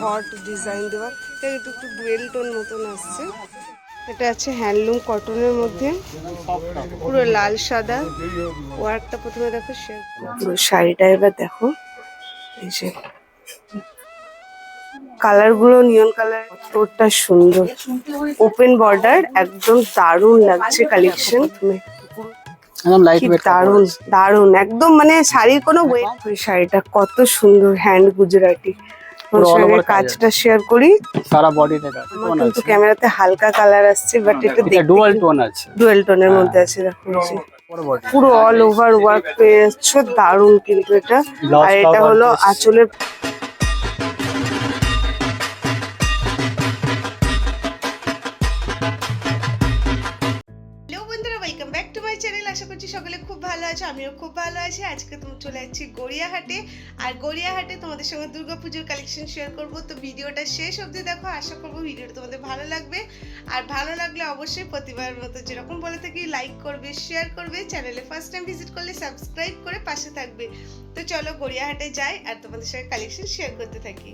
ঘট ডিজাইন দেওয়া এটা একটু একটু ডুয়েল টোন মতন আসছে। এটা আছে হ্যান্ডলুম কটনের মধ্যে। পুরো লাল সাদা। ওয়ার্কটা প্রথমে দেখো শেয়ার পুরো শাড়িটা এবার দেখো। এই যে। কালারগুলো নিয়ন কালার কতটা সুন্দর। ওপেন বর্ডার একদম দারুণ লাগছে কালেকশন একদম লাইট ওয়েট দারুণ দারুণ। একদম মানে শাড়ির কোনো ওয়েট ওই শাড়িটা। কত সুন্দর হ্যান্ড গুজরাটি। পুরো all কাজটা শেয়ার করি। সারা বডিতে টোন কিন্তু আছে। ক্যামেরাতে হালকা কালার আসছে বাট এটা ডুয়াল টোন আছে। ডুয়েল টোনের মধ্যে আছে দেখো এই যে। পুরো অল ওভার ওয়ার্ক পেয়ে যাচ্ছ দারুণ কিন্তু এটা। আর এটা হলো আঁচলের আশা করছি সকলে খুব ভালো আছে আমিও খুব ভালো আছি। আজকে চলে যাচ্ছি গড়িয়াহাটে। আর গড়িয়াহাটে তোমাদের সঙ্গে দুর্গাপুজোর কালেকশন শেয়ার করব। তো ভিডিওটা শেষ অবধি দেখো, আশা করব ভিডিওটা তোমাদের ভালো লাগবে। আর ভালো লাগলে অবশ্যই প্রতিবার মতো যেরকম বলে থাকি লাইক করবে শেয়ার করবে চ্যানেলে ফার্স্ট টাইম ভিজিট করলে সাবস্ক্রাইব করে পাশে থাকবে। তো চলো গড়িয়াহাটে যাই আর তোমাদের সঙ্গে কালেকশন শেয়ার করতে থাকি।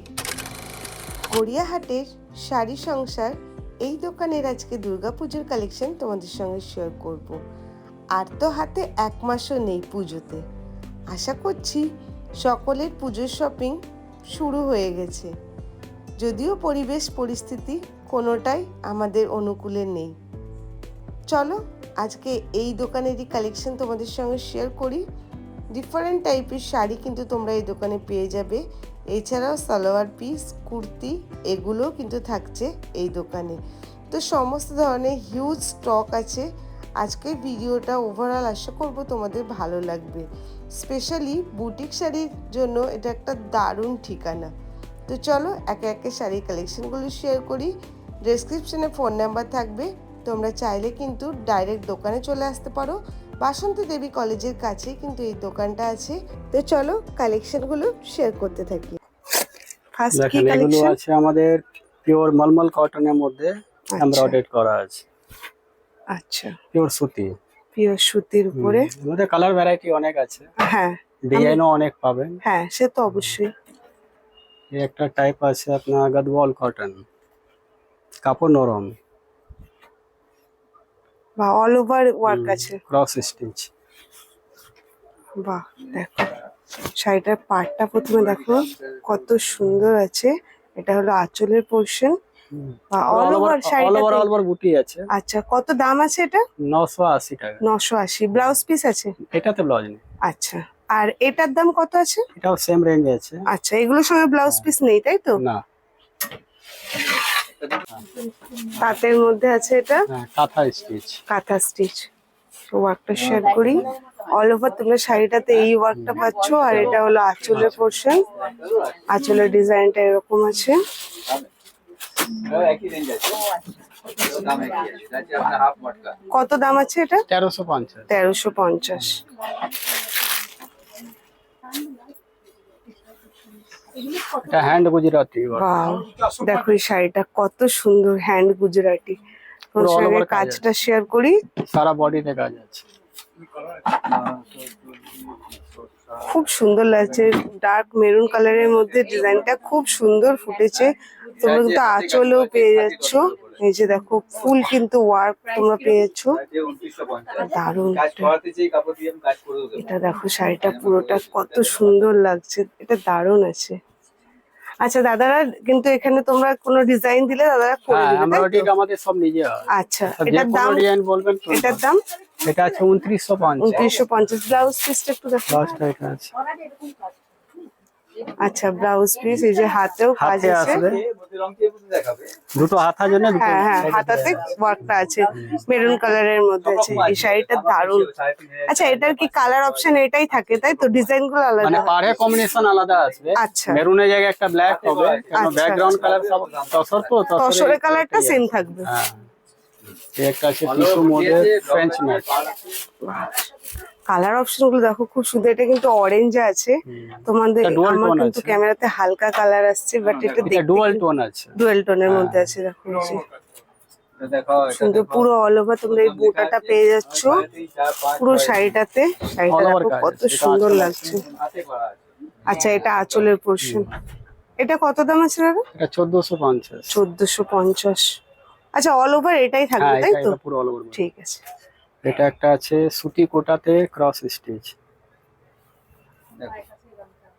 গড়িয়াহাটের শাড়ি সংসার, এই দোকানের আজকে দুর্গাপুজোর কালেকশন তোমাদের সঙ্গে শেয়ার করব। আর তো হাতে এক মাসও নেই পুজোতে। আশা করছি সকলের পুজোর শপিং শুরু হয়ে গেছে। যদিও পরিবেশ পরিস্থিতি কোনোটাই আমাদের অনুকূলে নেই। চলো, আজকে এই দোকানেরই কালেকশন তোমাদের সঙ্গে শেয়ার করি। ডিফারেন্ট টাইপের শাড়ি কিন্তু তোমরা এই দোকানে পেয়ে যাবে। এছাড়াও সালোয়ার পিস কুর্তি, এগুলোও কিন্তু থাকছে এই দোকানে। তো সমস্ত ধরনের হিউজ স্টক আছে। আজকের ভিডিওটা ওভারঅল আশা করব তোমাদের ভালো লাগবে। স্পেশালি বুটিক শাড়ির জন্য এটা একটা দারুণ ঠিকানা। তো চলো একে একে শাড়ির কালেকশনগুলো শেয়ার করি। ডেসক্রিপশনে ফোন নাম্বার থাকবে। তোমরা চাইলে কিন্তু ডাইরেক্ট দোকানে চলে আসতে পারো। বাসন্তী দেবী কলেজের কাছে কিন্তু এই দোকানটা আছে। তো চলো কালেকশনগুলো শেয়ার করতে থাকি। ফার্স্ট কি কালেকশন আছে আমাদের পিওর মলমল কটনের মধ্যে এমব্রয়ডারি করা আছে। আচ্ছা। পিওর সুতি। পিওর সুতির উপরে? মধ্যে কালার ভ্যারাইটি অনেক আছে। হ্যাঁ ডিজাইনও অনেক পাবেন। হ্যাঁ সে তো অবশ্যই। এই একটা টাইপ আছে আপনার গদওয়াল কটন কাপড় নরম। বা অল ওভার ওয়ার্ক আছে। ক্রস স্টিচ বাহ দেখো। শাড়িটার পাটটা প্রথমে দেখো কত সুন্দর আছে। এটা হলো আঁচলের portion all over all over শাড়িটা অল ওভার বুটি আছে। আচ্ছা কত দাম আছে এটা? টাকা। ব্লাউজ পিস আছে? এটাতে ব্লাউজ নেই। আচ্ছা আর এটার দাম কত আছে? এটাও সেম রেঞ্জ আছে। আচ্ছা এগুলোর সঙ্গে ব্লাউজ পিস নেই তাই তো? না। তাঁতের মধ্যে আছে এটা? হ্যাঁ, কাঁথা স্টিচ কাঁথা স্টিচ ওয়ার্কটা শেয়ার করি। অল ওভার তোমরা শাড়িটাতে এই ওয়ার্কটা পাচ্ছ আর এটা হলো আঁচলের পোর্শন আঁচলের ডিজাইনটা এরকম আছে। কত দাম আছে এটা? তেরোশো পঞ্চাশ। তেরোশো পঞ্চাশ। এটা হ্যান্ড গুজরাটি দেখো এই শাড়িটা কত সুন্দর হ্যান্ড গুজরাটি। কাজ কাজটা শেয়ার করি। সারা বডিতে কাজ আছে। খুব সুন্দর লাগছে। ডার্ক মেরুন কালারের মধ্যে ডিজাইনটা খুব সুন্দর ফুটেছে। তোমরা কিন্তু আঁচলেও পেয়ে যাচ্ছ। এই যে দেখো ফুল কিন্তু ওয়ার্ক তোমরা পেয়ে যাচ্ছ। দারুণ এটা। দেখো শাড়িটা পুরোটা কত সুন্দর লাগছে এটা দারুণ আছে। আচ্ছা দাদারা কিন্তু এখানে তোমরা কোনো ডিজাইন দিলে দাদারা করে হ্যাঁ দিবে তাই এমব্রয়ডারি আমাদের সব নিজে আচ্ছা এটার দাম ডিজাইন বলবেন তো এটার দাম? এটা আছে ব্লাউজ পিসটা একটু দেখো। ব্লাউজটা এটা আছে। আচ্ছা ব্লাউজ পিস এই যে হাতেও কাজ আছে। দুটো হাতার জন্য হ্যাঁ হ্যাঁ হাতাতে ওয়ার্কটা আছে মেরুন কালারের মধ্যে আছে। এই শাড়িটা দারুণ। হাজার আচ্ছা এটার কি কালার অপশন এটাই থাকে তাই তো? ডিজাইনগুলো আলাদা। মানে পাড়ে কম্বিনেশন আলাদা আসবে। আচ্ছা। মেরুনের জায়গায় একটা ব্ল্যাক হবে আচ্ছা, ব্যাকগ্রাউন্ড কালার সব তসর তো? তসরের কালারটা সেম থাকবে। হ্যাঁ। একটা আছে টিস্যু মধ্যে ফ্রেঞ্চ ম্যাট কালার অপশনগুলো দেখো খুব সুন্দর। এটা কিন্তু অরেঞ্জ আছে। তোমাদের আমার কিন্তু ক্যামেরাতে হালকা কালার আসছে বাট এটা ডুয়াল টোন আছে। ডুয়েল টোনের মধ্যে আছে দেখো এই যে। দেখো সুন্দর পুরো অল ওভার তোমরা এই বুটাটা পেয়ে যাচ্ছ। পুরো শাড়িটাতে। শাড়িটা দেখো কত সুন্দর লাগছে। আচ্ছা এটা আঁচলের পোর্শন এটা কত দাম আছে দাদা? এটা চোদ্দশো পঞ্চাশ। চোদ্দশো পঞ্চাশ। আচ্ছা অল ওভার এটাই থাকবে হ্যাঁ তাই তো? পুরো অল ওভার ঠিক আছে। এটা একটা আছে সুতি কোটাতে ক্রস স্টিচ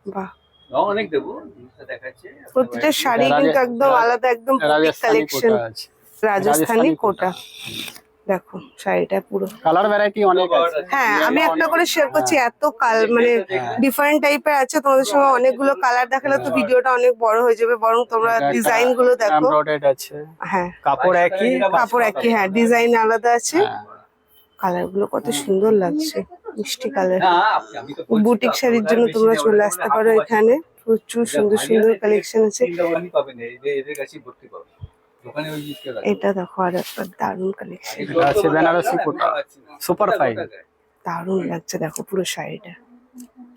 বাহ। অনেক দেবো দেখাচ্ছে। প্রতিটা শাড়ি কিন্তু একদম আলাদা একদম কালেকশন কোটা রাজস্থানি। দেখো শাড়িটা পুরো। কালার ভ্যারাইটি অনেক আছে। হ্যাঁ আমি একটা করে শেয়ার করছি এত কাল মানে ডিফারেন্ট টাইপের আছে তোমাদের সঙ্গে অনেকগুলো কালার দেখালে তো ভিডিওটা অনেক বড় হয়ে যাবে বরং তোমরা ডিজাইনগুলো দেখো। এমব্রয়ডারি আছে। হ্যাঁ। কাপড় একই। কাপড় একই হ্যাঁ ডিজাইন আলাদা আছে। হ্যাঁ। কালারগুলো কত সুন্দর লাগছে মিষ্টি কালার বুটিক শাড়ির জন্য তোমরা চলে আসতে পারো এখানে। প্রচুর সুন্দর সুন্দর কালেকশন আছে। এটা দেখো আর একটা দারুণ কালেকশন আছে বেনারসি কোটা। Super fine. কোথায়? দারুণ লাগছে দেখো পুরো শাড়িটা।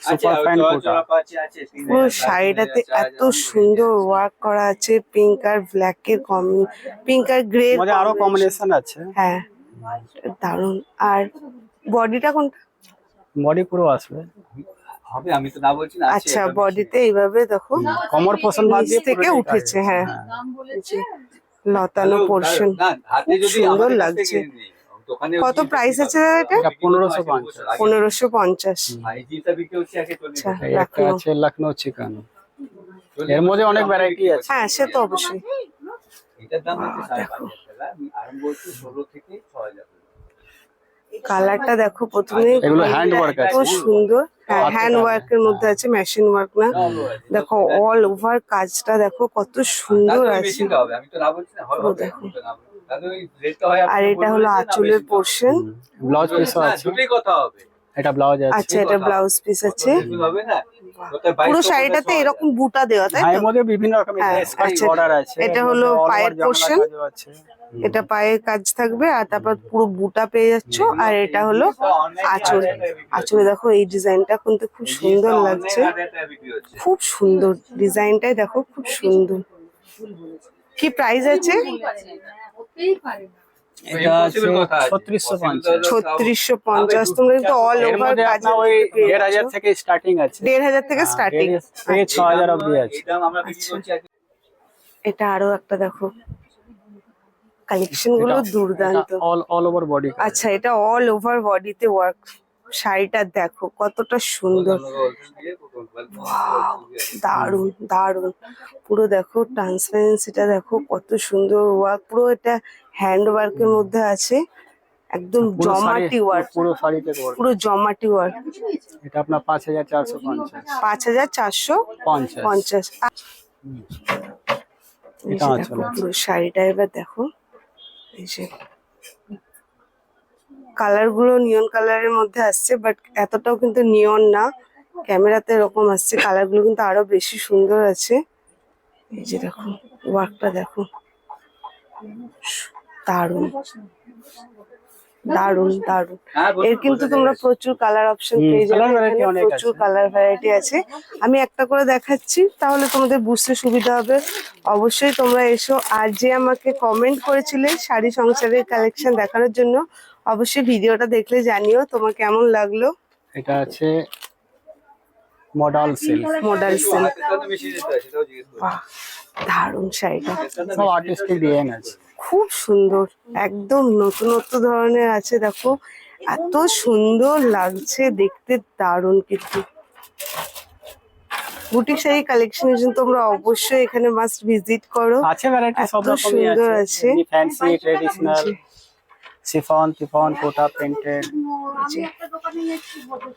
Super fine Kota. জোড়া পাচ্ছি, আছে, তিন পুরো শাড়িটাতে এত সুন্দর ওয়ার্ক করা আছে পিঙ্ক আর ব্ল্যাক এর কম পিঙ্ক আর গ্রে আরও কম্বিনেশন আছে। হ্যাঁ। দারুণ। আর বডিটা কোনটা? বডি পুরো আসবে। হবে আমি তো না বলছি না আচ্ছা বডিতে এইভাবে দেখো। কমর পোষণ বাদ দিয়ে থেকে উঠেছে, হ্যাঁ। লতানো ভালো, পোর্শন খুব সুন্দর লাগছে। কত প্রাইস আছে দাদা এটা? পনেরোশো পঞ্চাশ। পনেরোশো পঞ্চাশ। আচ্ছা। আছে লখনৌ চিকেন। এর মধ্যে অনেক ভ্যারাইটি আছে। হ্যাঁ সে তো অবশ্যই। এটার দাম আমি ষোলো থেকে ছ হাজার কালারটা দেখো প্রথমে এগুলো work এত আছে। সুন্দর। হ্যাঁ হ্যান্ড কাজ। ওয়ার্কের মধ্যে আছে মেশিন ওয়ার্ক না? দেখো অল ওভার কাজটা দেখো কত সুন্দর আছে। আমি তো না বলছি না, ও হবে, দেখো। হয় আর এটা হলো আঁচলের পোর্শন ব্লাউজ পিসও না, আছে। দুটোই কথা হবে। এটা ব্লাউজ আছে। আচ্ছা এটা ব্লাউজ পিস আছে। হবে না? পুরো শাড়িটাতে এরকম বুটা দেওয়া তাই তো? এর মধ্যে বিভিন্ন রকমের হ্যাঁ, আচ্ছা, আছে। এটা এর হলো পায়ের পোর্শন আছে। এটা পায়ে কাজ থাকবে আর তারপর পুরো বুটা পেয়ে যাচ্ছ আর এটা হলো আঁচল। আঁচলে দেখো এই ডিজাইনটা কিন্তু খুব সুন্দর লাগছে। খুব সুন্দর ডিজাইনটাই দেখো খুব সুন্দর। কি প্রাইস আছে? ছত্রিশশো পঞ্চাশ। তোমরা কিন্তু অল ওভার দেড় হাজার থেকে স্টার্টিং আছে। দেড় হাজার থেকে হ্যাঁ, স্টার্টিং ছ হাজার অব্দি আছে। এটা আরও একটা দেখো। কালেকশনগুলো দুর্দান্ত। অল অল ওভার বডি আচ্ছা এটা অল ওভার বডিতে ওয়ার্ক শাড়িটা দেখো কতটা সুন্দর। দারুণ দারুণ পুরো দেখো ট্রান্সপারেন্সিটা দেখো কত সুন্দর ওয়ার্ক পুরো এটা হ্যান্ড ওয়ার্কের মধ্যে আছে। একদম জমাটি ওয়ার্ক পুরো শাড়িতে। পুরো জমাটি ওয়ার্ক এটা আপনার পাঁচ হাজার চারশো পঞ্চাশ। পাঁচ হাজার চারশো পঞ্চাশ। পঞ্চাশ। এই এটা আছে। পুরো শাড়িটা এবার দেখো। এই যে কালারগুলো নিয়ন কালারের মধ্যে আসছে বাট এতটাও কিন্তু নিয়ন না। ক্যামেরাতে এরকম আসছে কালারগুলো কিন্তু আরও বেশি সুন্দর আছে। এই যে দেখো ওয়ার্কটা দেখো। দারুণ দারুণ দারুণ এর কিন্তু তোমরা প্রচুর কালার অপশন পেয়ে যাবে প্রচুর কালার ভ্যারাইটি আছে। আমি একটা করে দেখাচ্ছি তাহলে তোমাদের বুঝতে সুবিধা হবে। অবশ্যই তোমরা এসো। আর যে আমাকে কমেন্ট করেছিলে শাড়ি সংসারের কালেকশন দেখানোর জন্য অবশ্যই ভিডিওটা দেখলে জানিও তোমার কেমন লাগল। এটা আছে মডাল সিল্ক মডেল করুন। দারুণ শাড়িটা। সব আর্টিস্টিক ডিজাইন আছে খুব সুন্দর একদম নতুনত্ব ধরনের আছে দেখো। এত সুন্দর লাগছে দেখতে দারুণ কিন্তু। বুটিক শাড়ি কালেকশনের জন্য তোমরা অবশ্যই এখানে মাস্ট ভিজিট করো। আছে ভ্যারাইটি সব রকমই সুন্দর আছে। ফ্যান্সি ট্রেডিশনাল সিফন টিফন কোটা প্রিন্টেড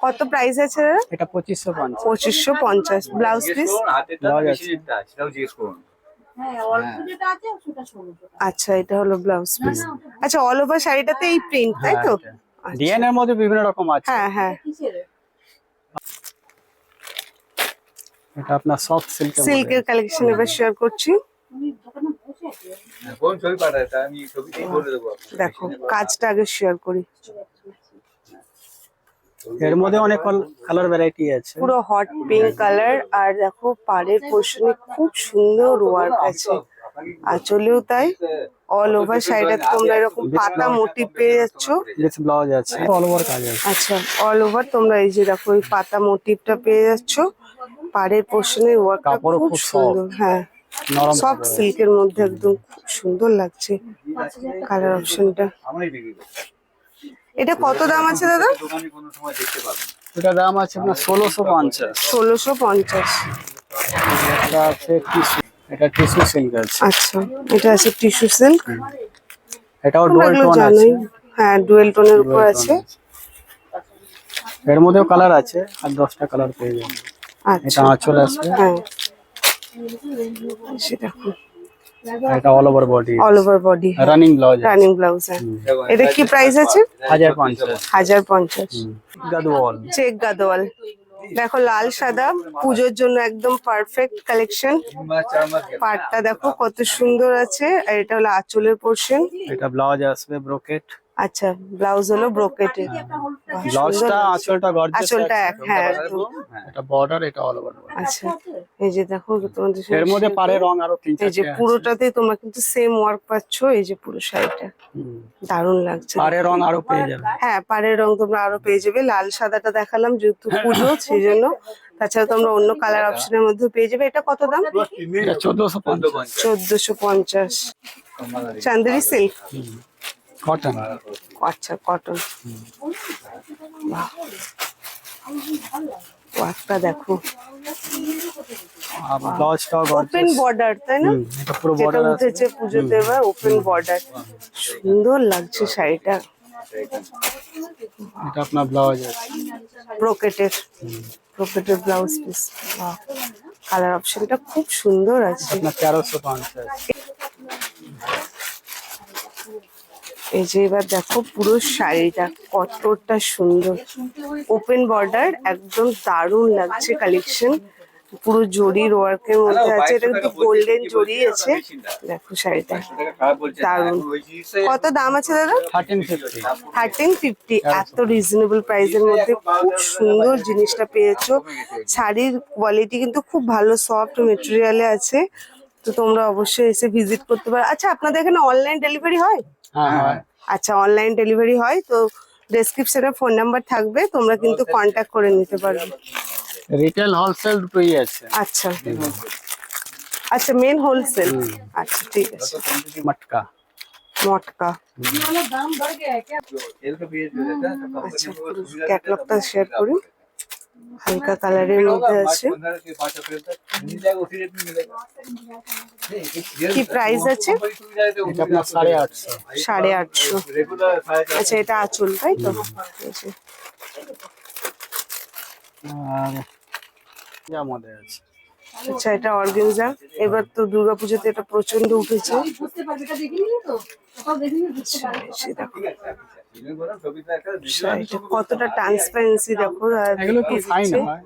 কত প্রাইস আছে এটা পঁচিশশো পঞ্চাশ। পঁচিশশো পঞ্চাশ। ব্লাউজ পিস ব্লাউজ আছে। হয়, করুন আচ্ছা এটা হলো ব্লাউজ পিস আচ্ছা অল ওভার শাড়িটাতে এই প্রিন্ট তাই তো? আচ্ছা। ডিএন এর মধ্যে বিভিন্ন রকম আছে। হ্যাঁ হ্যাঁ। এটা আপনার সফট সিল্ক সিল্কের কালেকশন এবার শেয়ার করছি। হ্যাঁ। দেখো কাজটা আগে শেয়ার করি। এর মধ্যে অনেক কালার ভ্যারাইটি আছে। পুরো হট পিঙ্ক কালার আর দেখো পাড়ের পোর্শনে খুব সুন্দর ওয়ার্ক আছে। আঁচলেও তাই অল ওভার সাইড শাড়িটাতে তোমরা এরকম পাতা মোটিভ পেয়ে যাচ্ছ। বেশ ব্লাউজ আছে। অল ওভার কাজ আছে। আচ্ছা অল ওভার তোমরা এই যে দেখো এই পাতা মোটিভটা পেয়ে যাচ্ছ। পাড়ের পোর্শনের ওয়ার্কটা খুব সুন্দর হ্যাঁ। সফট কাপড়। সিল্কের মধ্যে একদম খুব সুন্দর লাগছে। কালার অপশনটা এটা কত দাম আছে দাদা? এটা দাম আছে আপনার ষোলোশো পঞ্চাশ। ষোলোশো পঞ্চাশ। এটা আছে টিস্যু এটা টিস্যু সিল্ক আছে। আচ্ছা এটা আছে টিস্যু সিল্ক। এটাও ডুয়াল টোন আছে। হ্যাঁ ডুয়েল টোনের উপর আছে। এর মধ্যেও কালার আছে আর দশটা কালার পেয়ে যাবেন। আচ্ছা। এটা আঁচল আসবে হ্যাঁ। সেটা এটা all over body all over body running blouse running blouse এটা কি প্রাইস আছে? হাজার পঞ্চাশ। হাজার পঞ্চাশ। গাদওয়াল চেক গাদোয়াল। দেখো লাল সাদা পুজোর জন্য একদম পারফেক্ট কালেকশন। পাটটা দেখো কত সুন্দর আছে। আর এটা হলো আঁচলের পোর্শন এটা ব্লাউজ আসবে ব্রোকেট আচ্ছা ব্লাউজ হলো ব্রোকেটে ব্লাউজটা আঁচলটা গর্জিয়াস আঁচলটা এক হ্যাঁ এটা বর্ডার এটা অল ওভার আচ্ছা এই যে দেখো তোমাদের এর মধ্যে পারে রং আরও তিন এই যে পুরোটাতে তোমরা কিন্তু সেম ওয়ার্ক পাচ্ছ এই যে পুরো শাড়িটা। দারুণ লাগছে। পারে রং আরও পেয়ে যাবে। হ্যাঁ পাড়ের রং তোমরা আরও পেয়ে যাবে। লাল সাদাটা দেখালাম যেহেতু পুজো সেই জন্য তাছাড়া তোমরা অন্য কালার অপশনের মধ্যেও পেয়ে যাবে। এটা কত দাম? চোদ্দশো পঞ্চাশ। চোদ্দশো পঞ্চাশ। চান্দেরি সিল্ক কটন আচ্ছা কটন ওয়ার্কটা দেখো। আর ব্লাউজটাও ওপেন বর্ডার তাই না? এটা পুরো বর্ডার উঠেছে পুজোতে এবার ওপেন বর্ডার সুন্দর লাগছে শাড়িটা। এটা আপনার ব্লাউজ আছে। ব্রোকেটের ব্রোকেটের ব্লাউজ পিস কালার অপশনটা খুব সুন্দর আছে। আপনার তেরোশো পঞ্চাশ। এই যে এবার দেখো পুরো শাড়িটা কতটা সুন্দর। ওপেন বর্ডার একদম দারুণ লাগছে কালেকশন পুরো জরির ওয়ার্কের মধ্যে আছে এটা কিন্তু গোল্ডেন জরি আছে। দেখো শাড়িটা। না, দারুণ। কত দাম আছে দাদা? থার্টিন ফিফটি এত রিজনেবল প্রাইসের মধ্যে খুব সুন্দর জিনিসটা পেয়েছ। শাড়ির কোয়ালিটি কিন্তু খুব ভালো সফট মেটেরিয়ালে আছে। তো তোমরা অবশ্যই এসে ভিজিট করতে পারো। আচ্ছা আপনাদের এখানে অনলাইন ডেলিভারি হয় হ্যাঁ হ্যাঁ? আচ্ছা অনলাইন ডেলিভারি হয় তো ডেসক্রিপশনে ফোন নাম্বার থাকবে তোমরা কিন্তু কন্ট্যাক্ট করে নিতে পারবে রিটেল হোলসেল দুটোই আছে। আচ্ছা। আচ্ছা মেন হোলসেল আচ্ছা ঠিক আছে। মটকা। মটকা। আচ্ছা ক্যাটলগটা শেয়ার করি। হালকা কালারের মধ্যে আছে। কি প্রাইস আছে? সাড়ে আটশো। আচ্ছা এটা আচল তাই তো? আচ্ছা এটা অর্গেনজা। এবার তো দুর্গাপুজোতে এটা প্রচণ্ড উঠেছে। সেটা শাড়িটা কতটা ট্রান্সপারেন্সি দেখো এগুলো ফাইন হয়?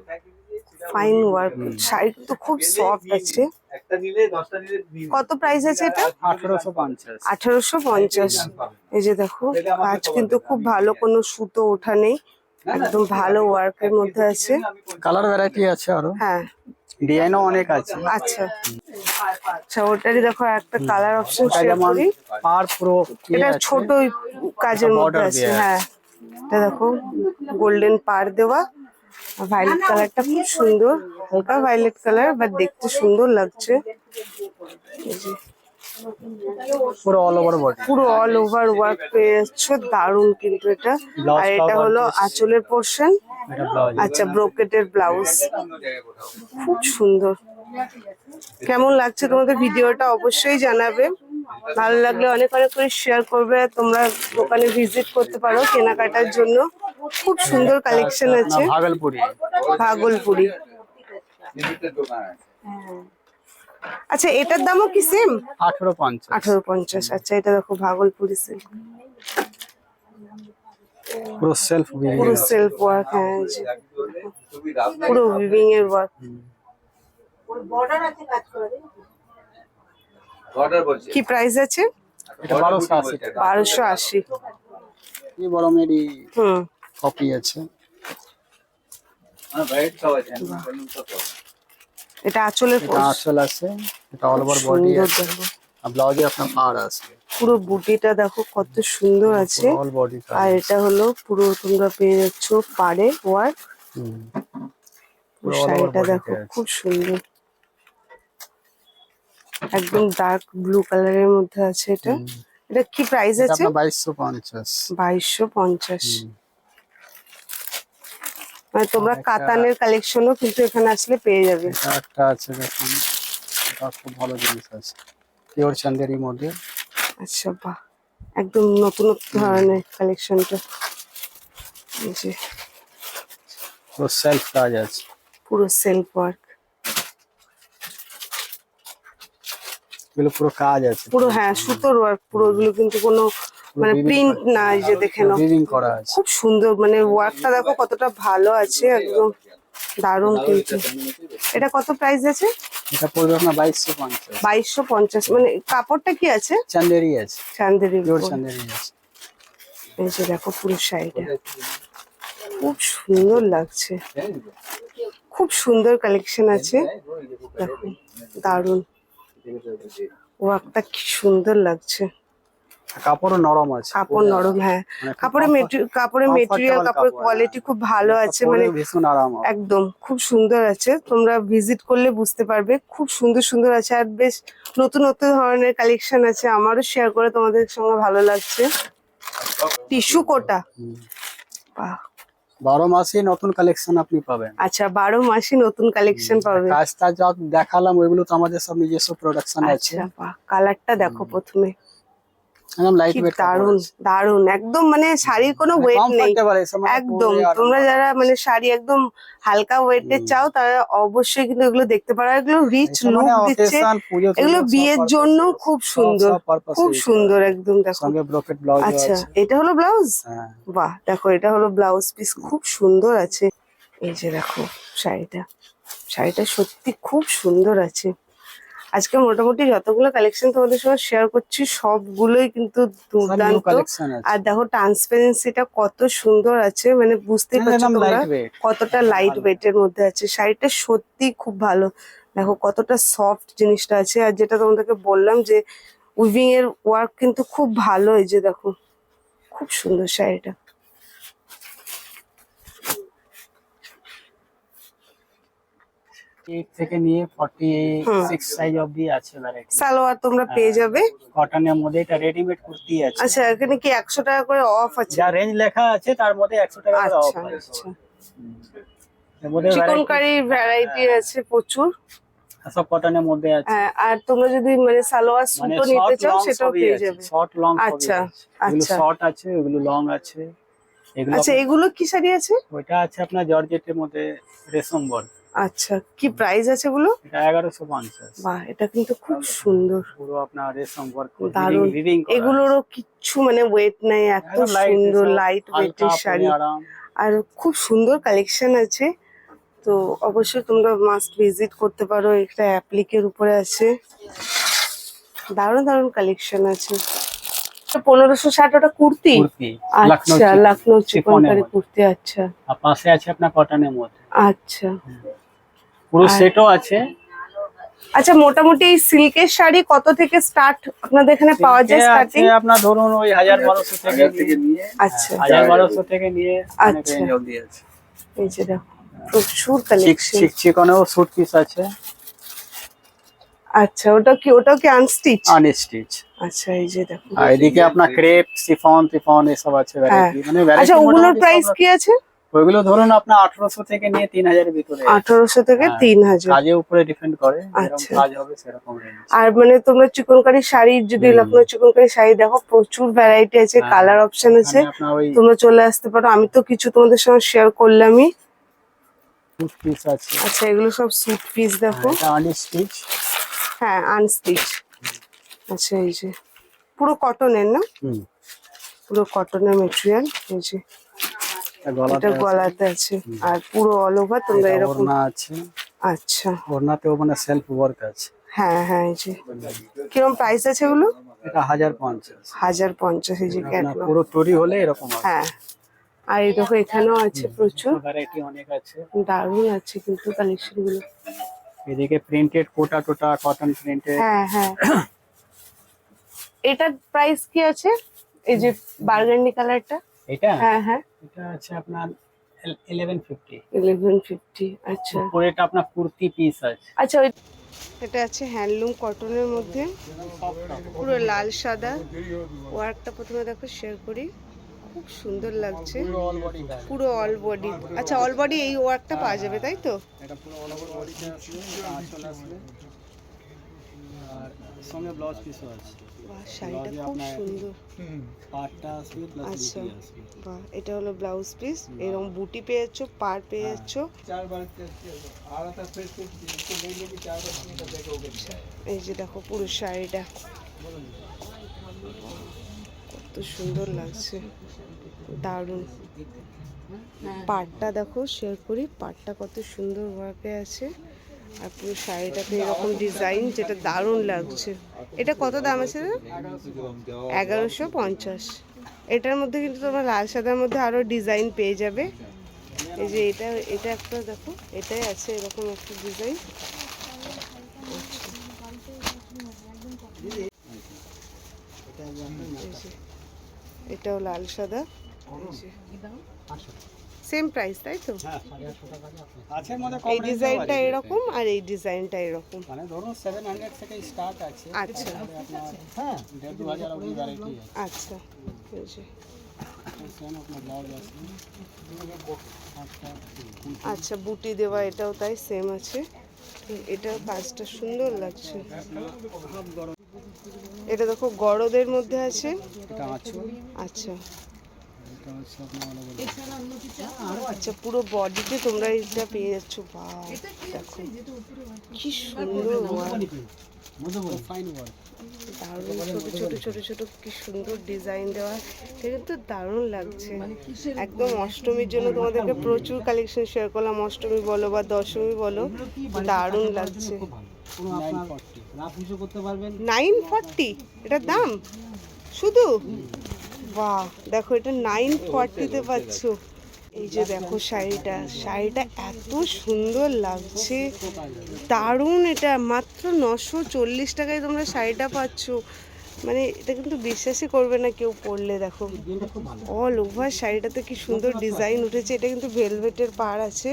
ফাইন ওয়ার্ক শাড়ি তো খুব সফট আছে। একটা নিলে দশটা নিলে নিন। কত প্রাইস আছে এটা? আঠারোশো পঞ্চাশ। আঠারোশো পঞ্চাশ। এই যে দেখো কাজ কিন্তু খুব ভালো কোনো সুতো ওঠা নেই। একদম ভালো ওয়ার্কের মধ্যে আছে। কালার ভ্যারাইটি আছে আরও। হ্যাঁ। ডিজাইনও অনেক আছে। আচ্ছা। আচ্ছা ওটারই দেখো একটা কালার অপশন যেমন আর পার পুরো ইয়ে এটা। ছোট কাজের মধ্যে আছে হ্যাঁ। এটা দেখো গোল্ডেন পার দেওয়া। ভাইলেট কালারটা খুব সুন্দর। হালকা ভাইলেট কালার বাট দেখতে সুন্দর লাগছে। পুরো অল ওভার বডি পুরো অল ওভার ওয়ার্ক পেয়ে যাচ্ছ দারুণ কিন্তু এটা। আর এটা হলো আঁচলের পোর্শন আচ্ছা ব্রোকেটের ব্লাউজ খুব সুন্দর। কেমন লাগছে তোমাদের ভিডিওটা অবশ্যই জানাবে। ভালো লাগলে অনেক অনেক করে শেয়ার করবে। তোমরা দোকানে ভিজিট করতে পারো কেনাকাটার জন্য। খুব সুন্দর কালেকশন আছে। ভাগলপুরি। ভাগলপুরি। দোকান আছে আচ্ছা এটার দামও কি সেম আঠারো পঞ্চাশ। আঠারো পঞ্চাশ। আচ্ছা এটা দেখো ভাগলপুরি সিল্ক পুরো সেলফ পুরো সেলফ ওয়ার্ক হ্যাঁ রাত পুরো উইভিং এর ওয়ার্ক অর্ডার বলছে। কি প্রাইস আছে? এটা বারোশো আশি টাকা। বারোশো আশি। এই বড় মেরি হুম। কপি আছে। হ্যাঁ ভাইট সব আছে। এটা আঁচলের এটা আঁচল আছে এটা অল ওভার বডি আর ব্লাউজে আপনার পাড় আছে। পুরো বুটিটা দেখো কত সুন্দর আছে। আর এটা হলো পুরো তোমরা পেয়ে যাচ্ছ পাড়ে ওয়ার্ক। শাড়িটা দেখো খুব সুন্দর। একদম ডার্ক ব্লু কালারের মধ্যে আছে এটা। এটা কি প্রাইস আছে? 2250 2250 মানে তোমরা কাতানের কালেকশনও কিন্তু এখানে আসলে পেয়ে যাবে। একটা আছে দেখুন। এটা খুব ভালো জিনিস আছে। পিওর চান্দেরির মধ্যে আচ্ছা বাহ। একদম নতুন ধরনের কালেকশনটা এই যে পুরো সেলফ কাজ আছে। পুরো সেলফ ওয়ার্ক এগুলো পুরো কাজ আছে। পুরো হ্যাঁ সুতোর ওয়ার্ক পুরো এগুলো কিন্তু কোনো মানে প্রিন্ট না এই যে দেখে নাও। করা আছে। খুব সুন্দর মানে ওয়ার্কটা দেখো কতটা ভালো আছে একদম দারুণ কিন্তু। এটা কত প্রাইস আছে? এটা পড়বে আপনার বাইশশো পঞ্চাশ। বাইশশো পঞ্চাশ মানে কাপড়টা কি আছে? চান্দেরি আছে। চান্দেরির পিওর চান্দেরি আছে। এই যে দেখো পুরো শাড়িটা খুব সুন্দর লাগছে। খুব সুন্দর কালেকশন আছে। দেখো দারুণ। ওয়ার্কটা কি সুন্দর লাগছে। কাপড়ও নরম আছে কাপড় নরম হ্যাঁ। মানে কাপড়ের কাপড়ের মেটেরিয়াল কাপড়ের কোয়ালিটি হ্যাঁ। খুব ভালো আছে মানে ভীষণ আরাম একদম খুব সুন্দর আছে। তোমরা ভিজিট করলে বুঝতে পারবে খুব সুন্দর সুন্দর আছে আর বেশ নতুন নতুন ধরনের কালেকশন আছে আমারও শেয়ার করে তোমাদের সঙ্গে ভালো লাগছে। টিস্যু কোটা। বাহ। বারো মাসে নতুন কালেকশন আপনি পাবেন। আচ্ছা বারো মাসে নতুন কালেকশন পাবে। কাজটা যা দেখালাম ওইগুলো তো আমাদের সব নিজস্ব প্রোডাকশন আছে। আচ্ছা বাহ কালারটা দেখো প্রথমে একদম লাইট কি ওয়েট দারুণ দারুণ একদম মানে শাড়ির কোনো ওয়েট নেই। একদম। তোমরা যারা মানে শাড়ি একদম হালকা ওয়েটের চাও তারা অবশ্যই কিন্তু এগুলো দেখতে পারো। এগুলো রিচ লুক দিচ্ছে। এগুলো বিয়ের জন্য খুব সুন্দর খুব সুন্দর একদম দেখো। আচ্ছা এটা হলো ব্লাউজ হ্যাঁ। বাহ দেখো এটা হলো ব্লাউজ পিস খুব সুন্দর আছে। এই যে দেখো শাড়িটা। শাড়িটা সত্যি খুব সুন্দর আছে। আজকে মোটামুটি যতগুলো কালেকশন তোমাদের সঙ্গে শেয়ার করছি সবগুলোই কিন্তু দুর্দান্ত। আর দেখো ট্রান্সপারেন্সিটা কত সুন্দর আছে মানে বুঝতেই পারছ তোমরা কতটা লাইট ওয়েট এর মধ্যে আছে। শাড়িটা সত্যি খুব ভালো। দেখো কতটা সফট জিনিসটা আছে। আর যেটা তোমাদেরকে বললাম যে উইভিং এর ওয়ার্ক কিন্তু খুব ভালো এই যে দেখো। খুব সুন্দর শাড়িটা। থেকে নিয়ে ফর্টি হুম। সিক্স সাইজ অবধি আছে ভ্যারাইটি সালোয়ার তোমরা পেয়ে যাবে। কটনের মধ্যে এটা রেডিমেড কুর্তি আছে। আচ্ছা এখানে কি একশো টাকা করে অফ আছে? যা রেঞ্জ লেখা আছে তার মধ্যে একশো টাকা করে অফ আচ্ছা আছে। আচ্ছা। এর মধ্যে চিকন variety- কারির ভ্যারাইটি আছে প্রচুর। সব কটনের মধ্যে আছে। হ্যাঁ, আর তোমরা যদি মানে সালোয়ার মানে সুতো নিতে চাও সেটাও পেয়ে যাবে। শর্ট লং আচ্ছা, এগুলো আচ্ছা। শর্ট আছে ওগুলো লং আছে। আচ্ছা এগুলো কি শাড়ি আছে? ওইটা আছে আপনার জর্জেটের মধ্যে রেশম বর্গ আচ্ছা কি প্রাইস আছে এটা এগারোশো পঞ্চাশ। বাহ এটা কিন্তু খুব সুন্দর। পুরো আপনার রেশম দারুণ। এগুলোরও কিচ্ছু মানে ওয়েট নাই এত সুন্দর লাইট ওয়েটের শাড়ি। আর খুব সুন্দর কালেকশন আছে। তো অবশ্যই তোমরা মাস্ট ভিজিট করতে পারো একটা অ্যাপ্লিকের উপরে আছে। দারুণ দারুণ কালেকশন আছে। পনেরোশো ষাট ওটা কুর্তি? আচ্ছা লখনৌ চিকনকারি কুর্তি আচ্ছা। পাশে আছে আপনার কটনের মধ্যে। আচ্ছা। পুরো সেটও আছে। আচ্ছা মোটামুটি এই সিল্কের শাড়ি কত থেকে স্টার্ট আপনাদের এখানে পাওয়া যায় স্টার্টিং আপনার ধরুন ওই হাজার বারোশো থেকে নিয়ে আচ্ছা। হাজার বারোশো থেকে নিয়ে আচ্ছা। এই যে দেখো প্রচুর কালেকশন চিক চিকনেও স্যুট পিস আছে। আচ্ছা ওটা কি ওটাও কি আনস্টিচ আনস্টিচ আচ্ছা এই যে দেখো। আর এদিকে আপনার ক্রেপ সিফন টিফন এসব আছে ভ্যারাইটি মানে আচ্ছা ওগুলোর প্রাইস কি আছে। ওইগুলো ধরুন আপনার আঠারোশো থেকে নিয়ে তিন হাজারের ভিতরে। আঠারোশো থেকে হ্যাঁ। তিন হাজার। কাজের উপরে ডিপেন্ড করে আচ্ছা। কাজ হবে সেরকম আর মানে তোমরা চিকনকারি শাড়ির যদি। লখনৌ চিকনকারি শাড়ি দেখো প্রচুর ভ্যারাইটি আছে হ্যাঁ। কালার অপশন আছে। তোমরা চলে আসতে পারো। আমি তো কিছু তোমাদের সঙ্গে শেয়ার করলামই আচ্ছা এগুলো সব স্যুট পিস দেখো। আনস্টিচ হ্যাঁ আনস্টিচ আচ্ছা এই যে। পুরো কটনের না? হুম। পুরো কটনের মেটেরিয়াল এই যে। এটা গলাতে আছে। আর পুরো অল ওভার তোমরা এরকম ওড়না আছে। আচ্ছা। ওড়নাতেও মানে সেলফ ওয়ার্ক আছে। হ্যাঁ হ্যাঁ এই যে। কীরকম প্রাইস আছে এগুলো? এটা হাজার পঞ্চাশ। হাজার পঞ্চাশ এই যে ক্যাটলগ পুরো তৈরি হলে এরকম হ্যাঁ। আর এই দেখো এখানেও আছে প্রচুর। ভ্যারাইটি অনেক আছে। দারুণ আছে কিন্তু কালেকশনগুলো। এদিকে প্রিন্টেড কোটা টোটা কটন প্রিন্টেড হ্যাঁ হ্যাঁ। এটার প্রাইস কি আছে? এই যে বার্গান্ডি কালারটা এটা? হ্যাঁ হ্যাঁ। এটা আছে আপনার ইলেভেন ফিফটি ইলেভেন ফিফটি আচ্ছা। আপনার কুর্তি পিস আছে। আচ্ছা এটা আছে হ্যান্ডলুম কটনের মধ্যে। পুরো লাল সাদা। ওয়ার্কটা প্রথমে দেখো শেয়ার করি। খুব সুন্দর লাগছে। অল বডি কাজ পুরো অল বডি আচ্ছা অল বডি এই ওয়ার্কটা পাওয়া যাবে তাই তো? এটা পুরো অল ওভার বডিতে আসবে। আর সঙ্গে ব্লাউজ পিসও আছে। শাড়িটা খুব সুন্দর। পাটটা আসবে প্লাস আচ্ছা বাহ এটা হলো ব্লাউজ পিস এরকম বুটি পেয়ে যাচ্ছ পার পেয়ে যাচ্ছ এই যে দেখো পুরো শাড়িটা। কত সুন্দর লাগছে। দারুণ। পাটটা দেখো শেয়ার করি পাটটা কত সুন্দর সুন্দরভাবে আছে। আর পুরো শাড়িটাতে এরকম ডিজাইন যেটা দারুণ লাগছে। এটা কত দাম আছে এগারোশো পঞ্চাশ। এটার মধ্যে কিন্তু তোমরা লাল সাদার মধ্যে আরও ডিজাইন পেয়ে যাবে। এই যে এটা এটা একটা দেখো, এটাই আছে এরকম একটা ডিজাইন এটাও লাল সাদা। সেম প্রাইস তাই তো? হ্যাঁ এই ডিজাইনটা এরকম আর এই ডিজাইনটা এরকম। মানে ধরুন সেভেন হান্ড্রেড থেকে স্টার্ট আছে। আচ্ছা। হ্যাঁ ভ্যারাইটি আছে। আচ্ছা। আচ্ছা বুটি দেওয়া এটাও তাই সেম আছে। এটার কাজটা সুন্দর লাগছে। এটা দেখো গড়দের মধ্যে আছে। আচ্ছা। আচ্ছা পুরো বডিতে তোমরা এটা পেয়ে যাচ্ছ। বা দেখো। কি সুন্দর দারুণ ছোট ছোট ছোট ছোট কি সুন্দর ডিজাইন দেওয়া। এটা কিন্তু দারুণ লাগছে। একদম অষ্টমীর জন্য তোমাদেরকে প্রচুর কালেকশন শেয়ার করলাম। অষ্টমী বলো বা দশমী বলো দারুণ লাগছে। নাইন ফর্টি এটার দাম? শুধু? বাহ দেখো এটা নাইন ফর্টিতে পাচ্ছ। এই যে দেখো শাড়িটা শাড়িটা এত সুন্দর লাগছে। দারুণ এটা মাত্র নশো চল্লিশ টাকায় তোমরা শাড়িটা পাচ্ছ। মানে এটা কিন্তু বিশ্বাসই করবে না কেউ পরলে দেখো। অল ওভার শাড়িটাতে কি সুন্দর ডিজাইন উঠেছে এটা কিন্তু ভেলভেটের পাড় আছে।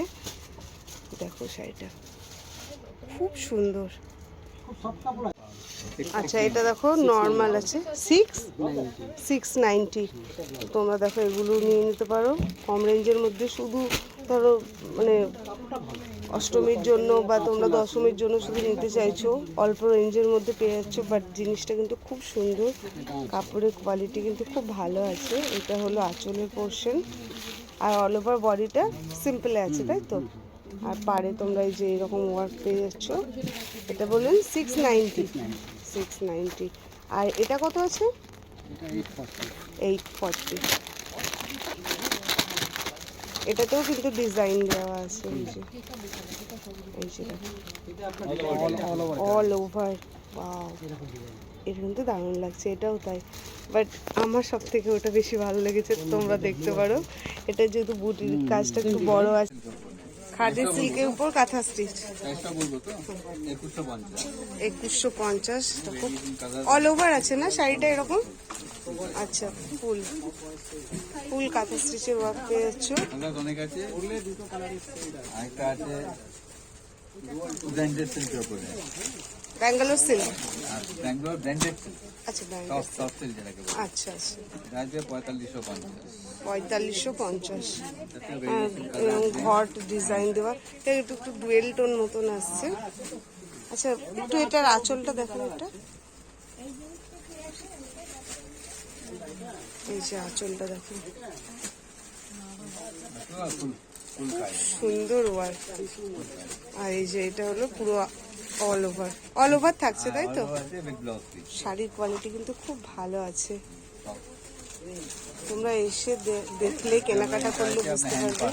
দেখো শাড়িটা খুব সুন্দর। আচ্ছা এটা দেখো নর্মাল আছে। সিক্স সিক্স নাইনটি তোমরা দেখো, এগুলো নিয়ে নিতে পারো। কম রেঞ্জের মধ্যে শুধু ধরো মানে অষ্টমীর জন্য বা তোমরা দশমীর জন্য শুধু নিতে চাইছো, অল্প রেঞ্জের মধ্যে পেয়ে যাচ্ছ বাট জিনিসটা কিন্তু খুব সুন্দর। কাপড়ের কোয়ালিটি কিন্তু খুব ভালো আছে। এটা হলো আঁচলের পোর্শন আর অল ওভার বডিটা সিম্পলে আছে, তাই তো? আর পারে তোমরা এই যে এরকম ওয়ার্ক পেয়ে যাচ্ছ, এটা বললেন সিক্স নাইনটি সিক্স নাইনটি আর এটা কত আছে? এইট ফর্টি এটাতেও কিন্তু ডিজাইন দেওয়া আছে এই যে। এই যে অল ওভার এটা কিন্তু দারুণ লাগছে এটাও তাই। বাট আমার সব থেকে ওটা বেশি ভালো লেগেছে তোমরা দেখতে পারো। এটা যেহেতু বুটির কাজটা একটু বড় আছে। খাদি সিল্কের উপর কাঁথা স্টিচ। একুশশো পঞ্চাশ। অল ওভার আছে না শাড়িটা এরকম? আচ্ছা ফুল। ফুল কাঁথা স্টিচের ওয়ার্ক পেয়েছ। অনেক আছে। ব্র্যান্ডেড সিল্কের উপরে। Bangalore silk Bangalore branded silk আচ্ছা সিল্ক যেটাকে বলে। আচ্ছা আচ্ছা। এটা পঁয়তাল্লিশশো পঞ্চাশ। পঁয়তাল্লিশশো পঞ্চাশ। এরকম ঘট ডিজাইন দেওয়া। এটা একটু একটু ডুয়েল টোন মতন আসছে। আচ্ছা একটু এটার আঁচলটা দেখো এটা এই যে আঁচলটা দেখো। সুন্দর ওয়ার্ক আর এই যে এটা হলো পুরো অল ওভার অল ওভার থাকছে তাই তো? শাড়ির কোয়ালিটি কিন্তু খুব ভালো আছে। তোমরা এসে দেখলে কেনাকাটা করলে বুঝতে পারবে।